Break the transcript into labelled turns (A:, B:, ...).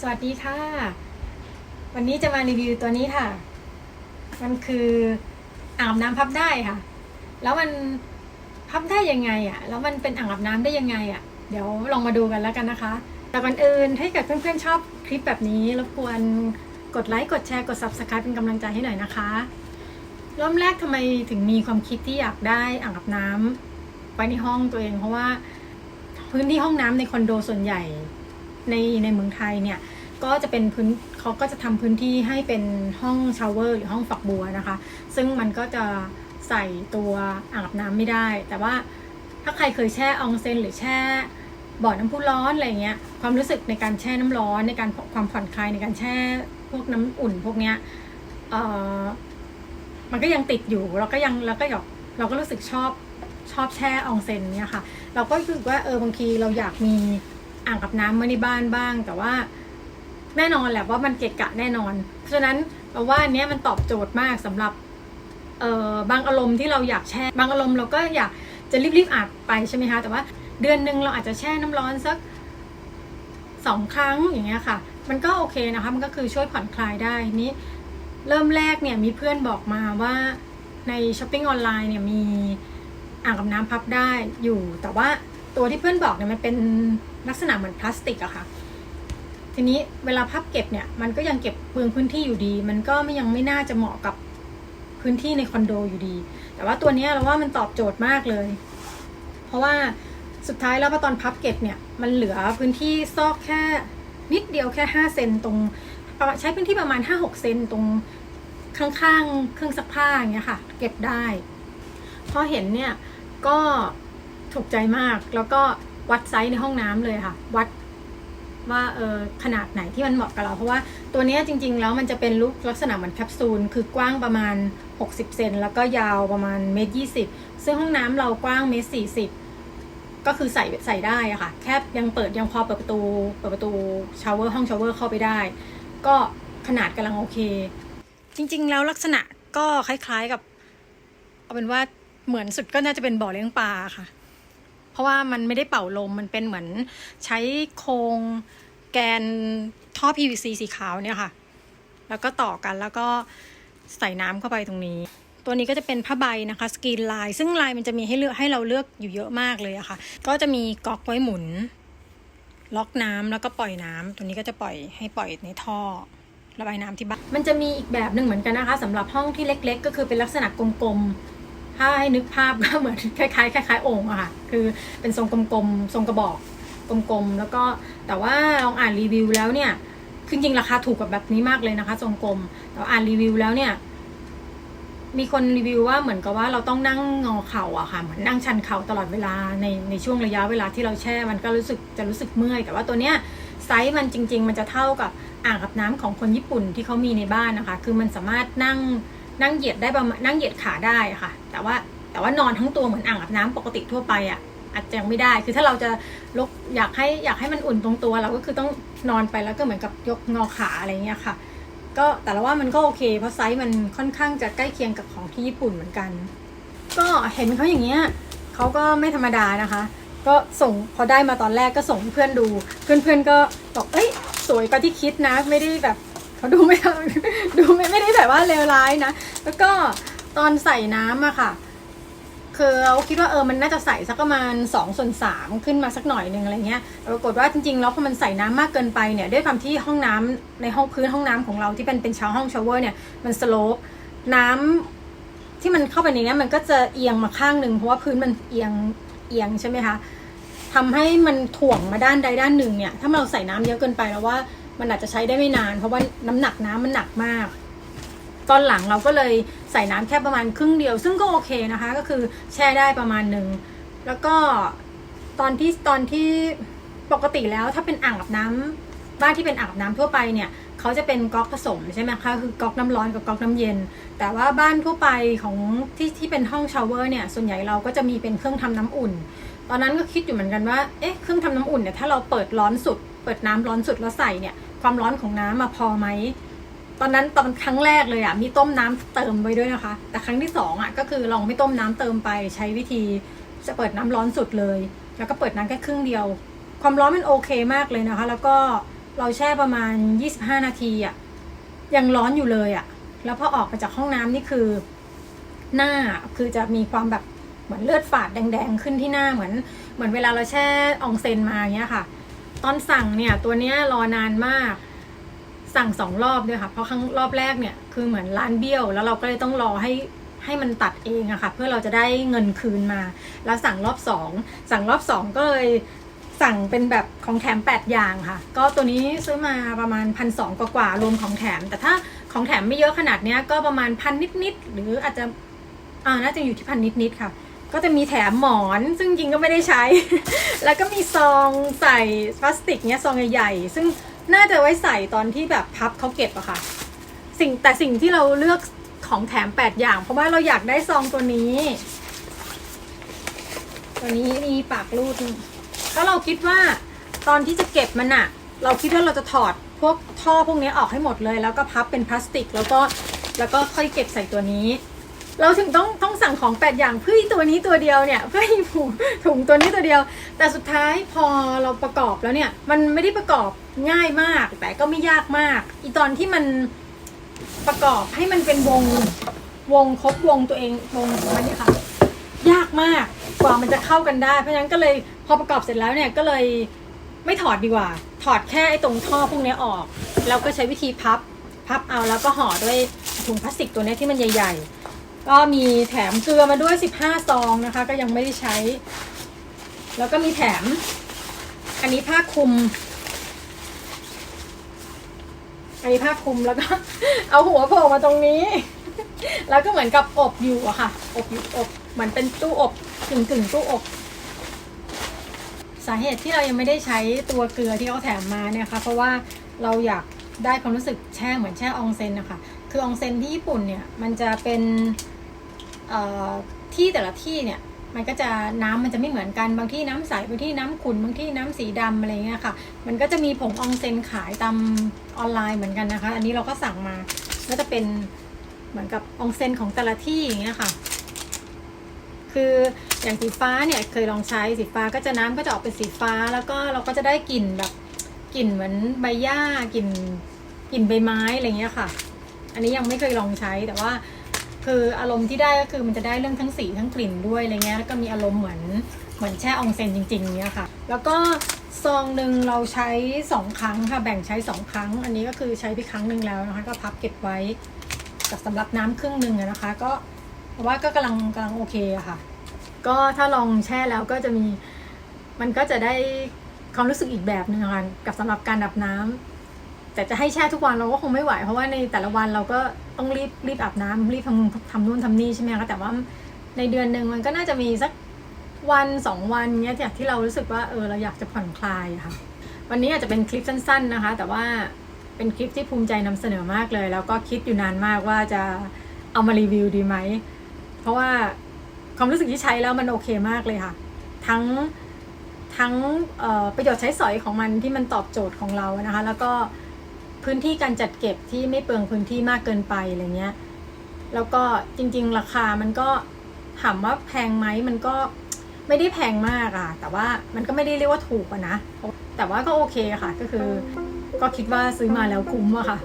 A: สวัสดีค่ะ วันนี้จะมารีวิวตัวนี้ค่ะ มันคืออ่างอาบน้ำพับได้ค่ะ แล้วมันพับได้ยังไงอะ่ะ แล้วมันเป็นอ่างอาบน้ำได้ยังไงอะ่ะ เดี๋ยวลองมาดูกันแล้วกันนะคะ แต่ก่อนอื่นถ้าเกิดเพื่อนๆชอบคลิปแบบนี้รบกวนกดไลค์กดแชร์กด subscribe เป็นกำลังใจให้หน่อยนะคะเริ่มแรกทำไมถึงมีความคิดที่อยากได้อ่างอาบน้ำไว้ในห้องตัวเอง เพราะว่าพื้นที่ห้องน้ำในคอนโดส่วนใหญ่ ในในเมืองไทยเนี่ยก็จะเป็นพื้นเขาก็จะทำพื้นที่ให้เป็นห้องชาวเวอร์หรือห้องฝักบัวนะคะ ซึ่งมันก็จะใส่ตัวอาบน้ำไม่ได้ แต่ว่าถ้าใครเคยแช่อองเซนหรือแช่บ่อน้ำพุร้อนอะไรเงี้ยความรู้สึกในการแช่น้ำร้อนในการความผ่อนคลายในการแช่พวกน้ำอุ่นพวกเนี้ยเออมันก็ยังติดอยู่เราก็ยังเราก็อยากเราก็รู้สึกชอบชอบแช่อองเซนเนี่ยค่ะ เราก็รู้สึกว่าเออบางทีเราอยากมี อ่างอาบน้ำไว้ในบ้านบ้าง แต่ว่าแน่นอนแหละว่ามันเกะกะแน่นอน เพราะฉะนั้นเราว่าอันเนี้ยมันตอบโจทย์มากสำหรับเอ่อบางอารมณ์ที่เราอยากแช่ บางอารมณ์เราก็อยากจะรีบๆอาบไปใช่ไหมคะ แต่ว่าเดือนหนึ่งเราอาจจะแช่น้ำร้อนสักสองครั้งอย่างเงี้ยค่ะ มันก็โอเคนะคะ มันก็คือช่วยผ่อนคลายได้นี้ เริ่มแรกเนี่ยมีเพื่อนบอกมาว่าในช้อปปิ้งออนไลน์เนี่ยมีอ่างอาบน้ำพับได้อยู่ แต่ว่า ตัวที่เพื่อนบอกเนี่ยมันเป็นลักษณะเหมือนพลาสติกอะค่ะ ทีนี้เวลาพับเก็บเนี่ย มันก็ยังเก็บเปลืองพื้นที่อยู่ดี มันก็ไม่ยังไม่น่าจะเหมาะกับพื้นที่ในคอนโดอยู่ดี แต่ว่าตัวนี้เราว่ามันตอบโจทย์มากเลย เพราะว่าสุดท้ายแล้วพอตอนพับเก็บเนี่ย มันเหลือพื้นที่ซอกแค่นิดเดียวแค่ห้าเซนตรงใช้พื้นที่ประมาณห้าหกเซนตรงข้างๆ เครื่องซักผ้าอย่างเงี้ยค่ะ เก็บได้ พอเห็นเนี่ยก็ ถูกใจมาก แล้วก็วัดไซส์ในห้องน้ำเลยค่ะ วัดว่าเออขนาดไหนที่มันเหมาะกับเรา เพราะว่าตัวนี้จริง ๆ แล้วมันจะเป็นรูปลักษณะเหมือนแคปซูลคือกว้างประมาณ 60 เซนแล้วก็ยาวประมาณเมตรยี่สิบซึ่งห้องน้ำเรากว้างเมตรสี่สิบก็คือใส่ใส่ได้อะค่ะ แค่ยังเปิดยังพอเปิดประตูเปิดประตูชาวเวอร์ห้องชาวเวอร์เข้าไปได้ ก็ขนาดกำลังโอเค จริง ๆ แล้วลักษณะก็คล้ายๆกับ เอาเป็นว่าเหมือนสุดก็น่าจะเป็นบ่อเลี้ยงปลาค่ะ เพราะว่ามันไม่ได้เป่าลมมันเป็นเหมือนใช้โครงแกนท่อ PVC สีขาวเนี่ยค่ะ แล้วก็ต่อกันแล้วก็ใส่น้ำเข้าไปตรงนี้ ตัวนี้ก็จะเป็นผ้าใบนะคะสกรีนลาย ซึ่งลายมันจะมีให้เลือกให้เราเลือกอยู่เยอะมากเลยอะค่ะ ก็จะมีก๊อกไว้หมุน ล็อกน้ำแล้วก็ปล่อยน้ำตัวนี้ก็จะปล่อยให้ปล่อยในท่อระบายน้ำที่บ้านมันจะมีอีกแบบหนึ่งเหมือนกันนะคะสำหรับห้องที่เล็ก ๆ ก็คือเป็นลักษณะกลมๆ ถ้าให้นึกภาพก็เหมือนคล้ายๆคล้ายๆองอะค่ะ คือเป็นทรงกลมๆ ทรงกระบอกกลมๆ แล้วก็แต่ว่าลองอ่านรีวิวแล้วเนี่ยคือจริงราคาถูกกว่าแบบนี้มากเลยนะคะ ทรงกลมแต่อ่านรีวิวแล้วเนี่ย มีคนรีวิวว่าเหมือนกับว่าเราต้องนั่งงอเข่าอะค่ะ เหมือนนั่งชันเข่าตลอดเวลาในในช่วงระยะเวลาที่เราแช่ มันก็รู้สึกจะรู้สึกเมื่อย แต่ว่าตัวเนี้ยไซส์มันจริง ๆ มันจะเท่ากับอ่างอาบน้ำของคนญี่ปุ่นที่เขามีในบ้านนะคะ คือมันสามารถนั่ง นั่งเหยียดได้ประมาณนั่งเหยียดขาได้ค่ะ แต่ว่าแต่ว่านอนทั้งตัวเหมือนอ่างอาบน้ำปกติทั่วไปอะอาจจะยังไม่ได้ คือถ้าเราจะลกอยากให้อยากให้มันอุ่นตรงตัว เราก็คือต้องนอนไปแล้วก็เหมือนกับยกงอขาอะไรเงี้ยค่ะ ก็แต่ละว่ามันก็โอเค เพราะไซส์มันค่อนข้างจะใกล้เคียงกับของที่ญี่ปุ่นเหมือนกัน ก็เห็นเขาอย่างเงี้ยเขาก็ไม่ธรรมดานะคะ ก็ส่งพอได้มาตอนแรกก็ส่งเพื่อนดู เพื่อนๆก็บอกเอ้ยสวยกว่าที่คิดนะ ไม่ได้แบบ เขาดูไม่ดูไม่ไม่ได้แบบว่าเลวร้ายนะ แล้วก็ตอนใส่น้ำอะค่ะ คือเราคิดว่าเออมันน่าจะใส่สักประมาณ2ส่วน3ขึ้นมาสักหน่อยหนึ่งอะไรเงี้ยปรากฏว่าจริงๆแล้วพอมันใส่น้ำมากเกินไปเนี่ยด้วยความที่ห้องน้ำในห้องพื้นห้องน้ำของเราที่เป็นเป็นชาวห้องชาวเวอร์เนี่ยมันสโลปน้ำที่มันเข้าไปในนี้มันก็จะเอียงมาข้างหนึ่งเพราะว่าพื้นมันเอียงเอียงใช่ไหมคะทำให้มันถ่วงมาด้านใดด้านหนึ่งเนี่ย ถ้าเราใส่น้ำเยอะเกินไปแล้วว่า มันอาจจะใช้ได้ไม่นาน เพราะว่าน้ำหนักน้ำมันหนักมาก ตอนหลังเราก็เลยใส่น้ำแค่ประมาณครึ่งเดียว ซึ่งก็โอเคนะคะ ก็คือแช่ได้ประมาณหนึ่งแล้วก็ตอนที่ตอนที่ปกติแล้วถ้าเป็นอ่างอาบน้ำบ้านที่เป็นอ่างอาบน้ำทั่วไปเนี่ยเขาจะเป็นก๊อกผสมใช่ไหมคะคือก๊อกน้ำร้อนกับก๊อกน้ำเย็น แต่ว่าบ้านทั่วไปของที่ที่เป็นห้องชาวเวอร์เนี่ยส่วนใหญ่เราก็จะมีเป็นเครื่องทำน้ำอุ่น ตอนนั้นก็คิดอยู่เหมือนกันว่าเอ๊ะเครื่องทำน้ำอุ่นเนี่ยถ้าเราเปิดร้อนสุด เปิดน้ำร้อนสุดแล้วใส่เนี่ย ความร้อนของน้ำมาพอไหมตอนนั้นตอนครั้งแรกเลยอะมีต้มน้ำเติมไว้ด้วยนะคะ แต่ครั้งที่สองอะก็คือลองไม่ต้มน้ำเติมไป ใช้วิธีจะเปิดน้ำร้อนสุดเลย แล้วก็เปิดน้ำแค่ครึ่งเดียว ความร้อนมันโอเคมากเลยนะคะ แล้วก็เราแช่ประมาณ 25 นาทีอะ่ะยังร้อนอยู่เลยอะ่ะแล้วพอออกมาจากห้องน้ำนี่คือ หน้าคือจะมีความแบบเหมือนเลือดฝาดแดง ๆ ขึ้นที่หน้าเหมือน เหมือนเวลาเราแช่อองเซนมาเงี้ยค่ะ ตอนสั่งเนี่ยตัวเนี้ยรอนานมาก สั่งสองรอบด้วยค่ะ เพราะครั้งรอบแรกเนี่ยคือเหมือนร้านเบี้ยว แล้วเราก็เลยต้องรอให้ให้มันตัดเองอะค่ะ เพื่อเราจะได้เงินคืนมา แล้วสั่งรอบสองสั่งรอบสองก็เลยสั่งเป็นแบบของแถม 8 อย่างค่ะ ก็ตัวนี้ซื้อมาประมาณพันสองกว่าๆรวมของแถม แต่ถ้าของแถมไม่เยอะขนาดเนี้ยก็ประมาณพันนิดๆหรืออาจจะอ่าน่าจะอยู่ที่พันนิดๆค่ะ ก็จะมีแถมหมอนซึ่งจริงก็ไม่ได้ใช้ แล้วก็มีซองใส่พลาสติกเนี้ยซองใหญ่ๆ ซึ่งน่าจะไว้ใส่ตอนที่แบบพับเขาเก็บอะค่ะ สิ่งแต่สิ่งที่เราเลือกของแถม 8 อย่าง เพราะว่าเราอยากได้ซองตัวนี้ ตัวนี้มีปากรูดถ้าเราคิดว่าตอนที่จะเก็บมันอะเราคิดว่าเราจะถอดพวกท่อพวกนี้ออกให้หมดเลย แล้วก็พับเป็นพลาสติก แล้วก็แล้วก็ค่อยเก็บใส่ตัวนี้ เราถึงต้องต้องสั่งของ 8 อย่างเพื่อตัวนี้ตัวเดียวเนี่ยเพื่อถุงถุงตัวนี้ตัวเดียว แต่สุดท้ายพอเราประกอบแล้วเนี่ย มันไม่ได้ประกอบง่ายมาก แต่ก็ไม่ยากมาก อีตอนที่มันประกอบให้มันเป็นวงวงครบวงตัวเองวงของมันเนี่ยค่ะ ยากมากกว่ามันจะเข้ากันได้ เพราะฉะนั้นก็เลยพอประกอบเสร็จแล้วเนี่ยก็เลยไม่ถอดดีกว่า ถอดแค่ไอ้ตรงท่อพวกนี้ออก แล้วก็ใช้วิธีพับ พับเอาแล้วก็ห่อด้วยถุงพลาสติกตัวนี้ที่มันใหญ่ๆ ก็มีแถมเกลือมาด้วย 15 ซองนะคะ ก็ยังไม่ได้ใช้ แล้วก็มีแถม อันนี้ผ้าคลุม อันนี้ผ้าคลุมแล้วก็ เอาหัวโผล่มาตรงนี้ แล้วก็เหมือนกับอบอยู่อะค่ะ อบอยู่อบ เหมือนเป็นตู้อบกึ่งกึ่งตู้อบ สาเหตุที่เรายังไม่ได้ใช้ตัวเกลือที่เขาแถมมาเนี่ยค่ะเพราะว่าเราอยากได้ความรู้สึกแช่เหมือนแช่อองเซนนะคะ คืออองเซนที่ญี่ปุ่นเนี่ย มันจะเป็น ที่แต่ละที่เนี่ยมันก็จะน้ำมันจะไม่เหมือนกันบางที่น้ำใสบางที่น้ำขุ่นบางที่น้ำสีดำอะไรเงี้ยค่ะ มันก็จะมีผงอองเซนขายตามออนไลน์เหมือนกันนะคะ อันนี้เราก็สั่งมาก็จะเป็นเหมือนกับอองเซนของแต่ละที่อย่างเงี้ยค่ะ คืออย่างสีฟ้าเนี่ยเคยลองใช้สีฟ้าก็จะน้ำก็จะออกเป็นสีฟ้า แล้วก็เราก็จะได้กลิ่นแบบกลิ่นเหมือนใบหญ้ากลิ่นกลิ่นใบไม้อะไรเงี้ยค่ะ อันนี้ยังไม่เคยลองใช้แต่ว่า คืออารมณ์ที่ได้ก็คือมันจะได้เรื่องทั้งสีทั้งกลิ่นด้วยอะไรเงี้ยแล้วก็มีอารมณ์เหมือนเหมือนแช่อองเซนจริงๆเนี้ยค่ะ แล้วก็ซองหนึ่งเราใช้สองครั้งค่ะแบ่งใช้สองครั้ง อันนี้ก็คือใช้ไปครั้งหนึ่งแล้วนะคะ ก็พับเก็บไว้กับสำหรับน้ำครึ่งหนึ่งอะนะคะ ก็ว่าก็กำลังกำลังโอเคอะค่ะ ก็ถ้าลองแช่แล้วก็จะมีมันก็จะได้ความรู้สึกอีกแบบหนึ่งนะคะกับสำหรับการดับน้ำ แต่จะให้แช่ทุกวันเราก็คงไม่ไหว เพราะว่าในแต่ละวันเราก็ต้องรีบรีบอาบน้ำรีบทำทำนู่นทำนี่ใช่ไหมคะแต่ว่าในเดือนหนึ่งมันก็น่าจะมีสักวันสองวันเนี้ยจากที่เรารู้สึกว่าเออเราอยากจะผ่อนคลายค่ะ วันนี้อาจจะเป็นคลิปสั้น ๆนะคะ แต่ว่าเป็นคลิปที่ภูมิใจนำเสนอมากเลย แล้วก็คิดอยู่นานมากว่าจะเอามารีวิวดีไหม เพราะว่าความรู้สึกที่ใช้แล้วมันโอเคมากเลยค่ะ ทั้งทั้งประโยชน์ใช้สอยของมันที่มันตอบโจทย์ของเรานะคะ แล้วก็ พื้นที่การจัดเก็บที่ไม่เปลืองพื้นที่มากเกินไปอะไรเงี้ย แล้วก็จริง ๆ ราคามันก็ถามว่าแพงไหมมันก็ไม่ได้แพงมากอะแต่ว่ามันก็ไม่ได้เรียกว่าถูกนะ แต่ว่าก็โอเคค่ะ ก็คือ ก็คิดว่าซื้อมาแล้วคุ้มอะค่ะ